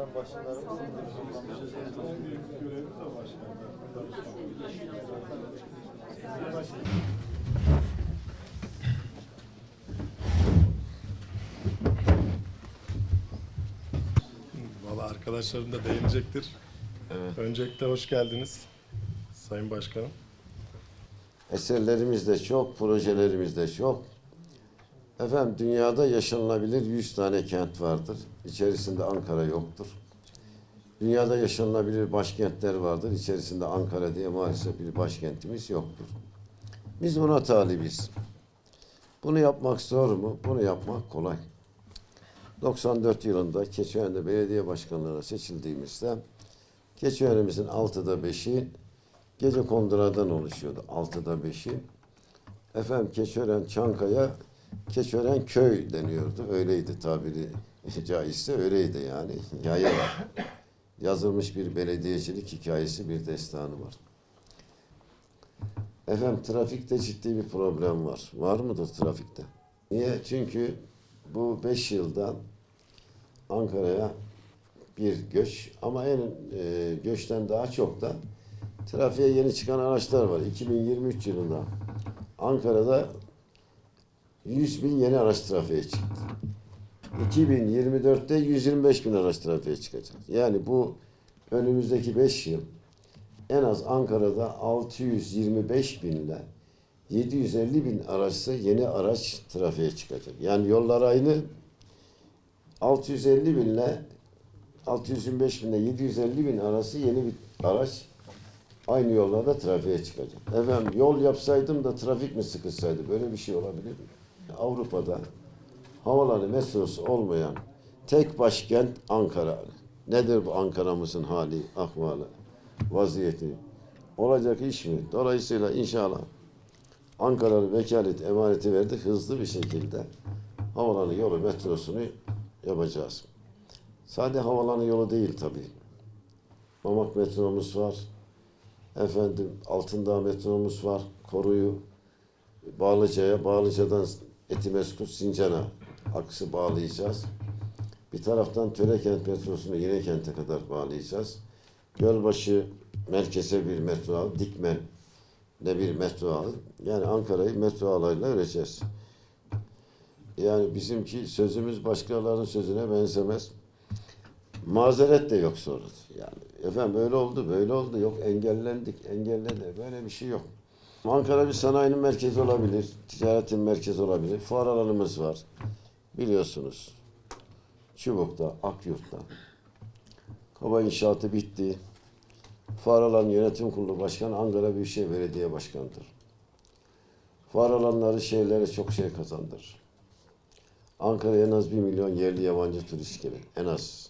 Muhterem başkanlarımız En büyük görevimiz de başkanlar. Valla arkadaşlarım da beğenecektir. Öncelikle hoş geldiniz Sayın Başkanım. Eserlerimiz de çok, projelerimiz de çok. Efendim dünyada yaşanılabilir 100 tane kent vardır. İçerisinde Ankara yoktur. Dünyada yaşanılabilir başkentler vardır. İçerisinde Ankara diye maalesef bir başkentimiz yoktur. Biz buna talibiz. Bunu yapmak zor mu? Bunu yapmak kolay. 94 yılında Keçiören'de belediye başkanlığına seçildiğimizde Keçiören'imizin altıda beşi gece konduradan oluşuyordu. Altıda beşi. Efendim Keçören Çankaya Keçören köy deniyordu. Öyleydi tabiri caizse öyleydi yani. Hikaye var. Yazılmış bir belediyecilik hikayesi bir destanı var. Efendim trafikte ciddi bir problem var. Var mıdır trafikte? Niye? Çünkü bu beş yılda Ankara'ya bir göç ama en e, göçten daha çok da trafiğe yeni çıkan araçlar var. 2023 yılında Ankara'da 100 bin yeni araç trafiğe çıktı. 2024'te 125 bin araç trafiğe çıkacak. Yani bu önümüzdeki 5 yıl en az Ankara'da 625 bin ile 750 bin arası yeni araç trafiğe çıkacak. Yani yollar aynı 650 bin ile 625 bin ile 750 bin arası yeni bir araç aynı yollarda trafiğe çıkacak. Efendim yol yapsaydım da trafik mi sıkışsaydı böyle bir şey olabilir mi? Avrupa'da havaları metrosu olmayan tek başkent Ankara. Nedir bu Ankara'mızın hali, ahvali, vaziyeti? Olacak iş mi? Dolayısıyla inşallah Ankara'nın vekalet emaneti verdi hızlı bir şekilde havalanı yolu metrosunu yapacağız. Sadece havalanı yolu değil tabii. Mamak metromuz var. Efendim Altındağ metromuz var. Koruyu Bağlıca'ya, Bağlıca'dan Etimeskut, Sincan'a aksı bağlayacağız. Bir taraftan Törekent metrosunu Yenekent'e kadar bağlayacağız. Gölbaşı merkeze bir metro ağı, Dikmen de bir metro ağı. Yani Ankara'yı metro ağlarıyla öreceğiz. Yani bizimki sözümüz başkalarının sözüne benzemez. Mazeret de yok sonra. Yani efendim öyle oldu, böyle oldu. Yok engellendik, engelledi. Böyle bir şey yok. Ankara bir sanayinin merkezi olabilir, ticaretin merkezi olabilir. Fuar alanımız var. Biliyorsunuz. Çubuk'ta, Akyurt'ta. Kaba inşaatı bitti. Fuar alanı yönetim kurulu başkanı Ankara Büyükşehir Belediye Başkanı'dır. Fuar alanları şehirlere çok şey kazandırır. Ankara'ya en az bir milyon yerli yabancı turist gelir. En az.